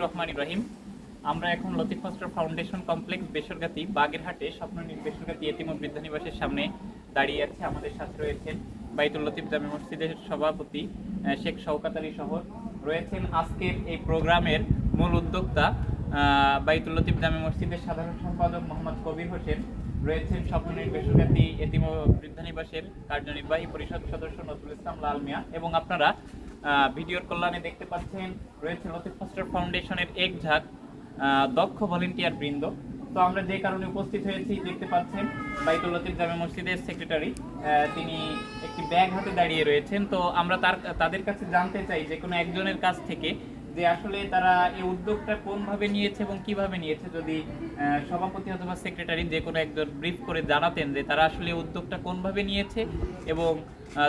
রহমান আমরা এখন Latif Foster Foundation complex বেসরগাতি বাগেরহাটে স্বপ্ননীল বেসরগাতি এতিম ও বৃদ্ধানিবাসের সামনে দাঁড়িয়ে আছে আমাদের সাথে রয়েছেন বাইতুল লতিফ জামে মসজিদের সভাপতি শেখ শওকাত আলী শহর রয়েছেন আজকের এই প্রোগ্রামের মূল উদ্যোক্তা আহ, বাইতুল লতিফ জামে মসজিদের সাধারণ সম্পাদক মোহাম্মদ কবির হোসেন। রয়েছেন স্বপ্ননীল বেসরগাতি এতিম ও বৃদ্ধানিবাসের কার্যনির্বাহী পরিষদ সদস্য নজরুল ইসলাম লাল মিয়া। এবং আপনারা ভিডিওর কল্যাণে দেখতে পাচ্ছেন রয়েছে লতিফ ফস্টার ফাউন্ডেশনের এক ঝাঁক দক্ষ ভলেন্টিয়ার বৃন্দ। তো আমরা যে কারণে উপস্থিত হয়েছি, দেখতে পাচ্ছেন বাইতুল লতিফ জামে মসজিদের সেক্রেটারি তিনি একটি ব্যাগ হাতে দাঁড়িয়ে রয়েছেন। তো আমরা তার, তাদের কাছে জানতে চাই যে কোনো একজনের কাছ থেকে যে আসলে তারা এই উদ্যোগটা কোনভাবে নিয়েছে এবং কীভাবে নিয়েছে। যদি সভাপতি অথবা সেক্রেটারি যে কোনো একজন ব্রিফ করে জানাতেন যে তারা আসলে উদ্যোগটা কোনভাবে নিয়েছে এবং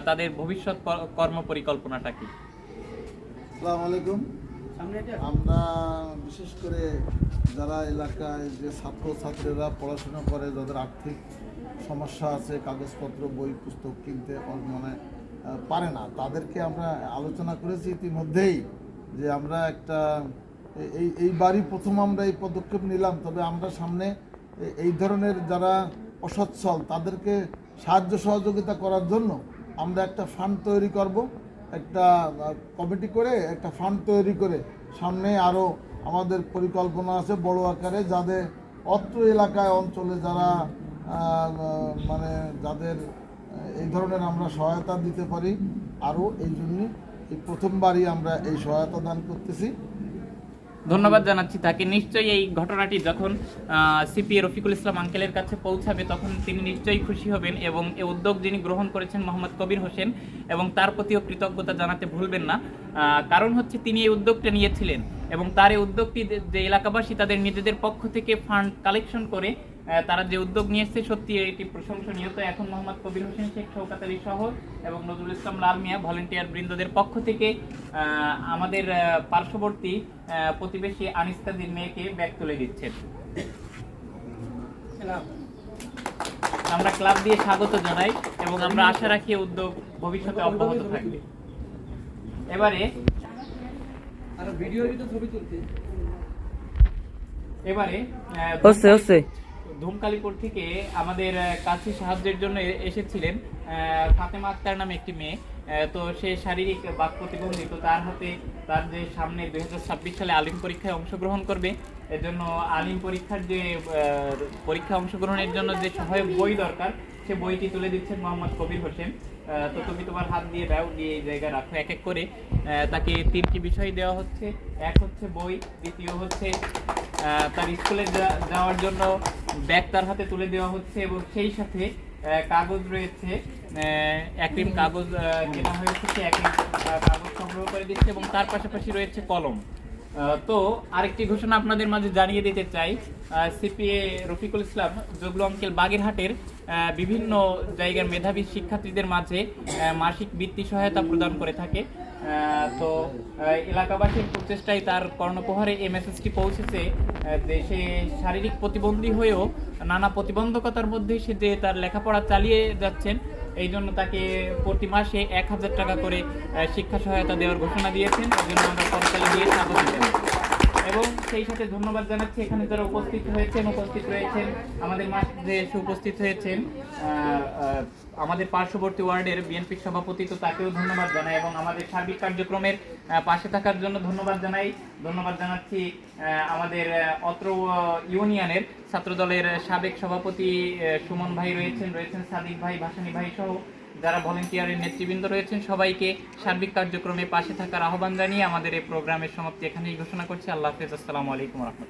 তাদের ভবিষ্যৎ কর- কর্মপরিকল্পনাটা কি। আসসালামু আলাইকুম। আমরা বিশেষ করে যারা এলাকায় যে ছাত্র ছাত্রীরা পড়াশোনা করে যাদের আর্থিক সমস্যা আছে কাগজপত্র বই পুস্তক কিনতে মানে পারে না তাদেরকে আমরা আলোচনা করেছি ইতিমধ্যেই যে আমরা একটা এ- এই এইবারই প্রথম আমরা এই পদক্ষেপ নিলাম তবে আমরা সামনে এই ধরনের যারা অসচ্ছল তাদেরকে সাহায্য সহযোগিতা করার জন্য আমরা একটা ফান্ড তৈরি করব। একটা কমিটি করে একটা ফান্ড তৈরি করে সামনে আরও আমাদের পরিকল্পনা আছে বড় আকারে যাদের অত্র এলাকায় অঞ্চলে যারা মানে যাদের এই ধরনের আমরা সহায়তা দিতে পারি আরও এই জন্যে এই প্রথমবারই আমরা এই সহায়তা দান করতেছি। ধন্যবাদ জানাচ্ছি তাকে। নিশ্চয়ই এই ঘটনাটি যখন সিপিএ রফিকুল ইসলাম আঙ্কেলের কাছে পৌঁছাবে, তখন তিনি নিশ্চয়ই খুশি হবেন এবং এ উদ্যোগ যিনি গ্রহণ করেছেন মোহাম্মদ কবির হোসেন এবং তার প্রতিও কৃতজ্ঞতা জানাতে ভুলবেন না। কারণ হচ্ছে তিনি এই উদ্যোগটা নিয়েছিলেন এবং তার এই উদ্যোগটি যে- এলাকাবাসী তাদের নিজেদের পক্ষ থেকে ফান্ড কালেকশন করে তারা যে উদ্যোগ নিয়ে এসছে সত্যি এটি প্রশংসনীয়। তো এখন মোহাম্মদ কবির হোসেন শেখ শৌকাত আলী শহর এবং নজরুল ইসলাম লাল মিয়া ভলেন্টিয়ার বৃন্দদের পক্ষ থেকে আমাদের পার্শ্ববর্তী প্রতিবেশী আনিস্তাদির মেয়েকে ব্যাগ তুলে দিচ্ছেন। আমরা ক্লাব দিয়ে স্বাগত জানাই এবং আমরা আশা রাখি উদ্যোগ ভবিষ্যতে অব্যাহত থাকবে। এবারে ভিডিও ছবি তুলতে। এবারে হচ্ছে হচ্ছে। ধূমকালীপুর থেকে আমাদের কাছে সাহায্যের জন্য এসেছিলেন ফাতেমা আক্তার নামে একটি মেয়ে। তো সে শারীরিক বাক প্রতিবন্ধী, তো তার হাতে তার যে সামনে দু হাজার ছাব্বিশ সালে আলিম পরীক্ষায় অংশগ্রহণ করবে। এর জন্য আলিম পরীক্ষার যে পরীক্ষা অংশগ্রহণের জন্য যে সহায়ক বই দরকার, সে বইটি তুলে দিচ্ছেন মোহাম্মদ কবির হোসেন। তো তুমি তোমার হাত দিয়ে দাও, দিয়ে এই জায়গায় রাখো এক এক করে। তাকে তিনটি বিষয় দেওয়া হচ্ছে। এক হচ্ছে বই, দ্বিতীয় হচ্ছে তার স্কুলে যাওয়ার জন্য ব্যাগ তার হাতে তুলে দেওয়া হচ্ছে এবং সেই সাথে কাগজ রয়েছে আহ, একরিম কাগজ কেনা হয়েছে সে কাগজ সংগ্রহ করে দিচ্ছে এবং তার পাশাপাশি রয়েছে কলম। তো আরেকটি ঘোষণা আপনাদের মাঝে জানিয়ে দিতে চাই সিপিএ রফিকুল ইসলাম জগলু অঙ্কেল বাগেরহাটের বিভিন্ন জায়গার মেধাবী শিক্ষার্থীদের মাঝে মাসিক বৃত্তি সহায়তা প্রদান করে থাকে। তো এলাকাবাসীর প্রচেষ্টায় তার কর্ণপ্রহারে এই মেসেজটি পৌঁছেছে যে সে শারীরিক প্রতিবন্ধী হয়েও নানা প্রতিবন্ধকতার মধ্যে সে যে তার লেখাপড়া চালিয়ে যাচ্ছেন, এই জন্য তাকে প্রতি মাসে এক হাজার টাকা করে শিক্ষা সহায়তা দেওয়ার ঘোষণা দিয়েছেন। এই জন্য আমরা করতালি দিয়ে স্বাগত এবং সেই সাথে ধন্যবাদ জানাচ্ছি। এখানে যারা উপস্থিত হয়েছেন, উপস্থিত রয়েছেন, আমাদের মাঝে উপস্থিত হয়েছেন আমাদের পার্শ্ববর্তী ওয়ার্ডের বিএনপি সভাপতি, তো তাকেও ধন্যবাদ জানাই এবং আমাদের সার্বিক কার্যক্রমের পাশে থাকার জন্য ধন্যবাদ জানাই। ধন্যবাদ জানাচ্ছি আমাদের অত্র ইউনিয়নের ছাত্রদলের সাবেক সভাপতি সুমন ভাই রয়েছেন রয়েছেন সাদিক ভাই, ভাসানী ভাই সহ যারা ভলেন্টিয়ারের নেতৃবৃন্দ রয়েছেন সবাইকে সার্বিক কার্যক্রমে পাশে থাকার আহ্বান জানিয়ে আমাদের এই প্রোগ্রামের সমাপ্তি এখানেই ঘোষণা করছি। আল্লাহ হাফেজ। আসসালামু আলাইকুম রহমতুল্লাহ।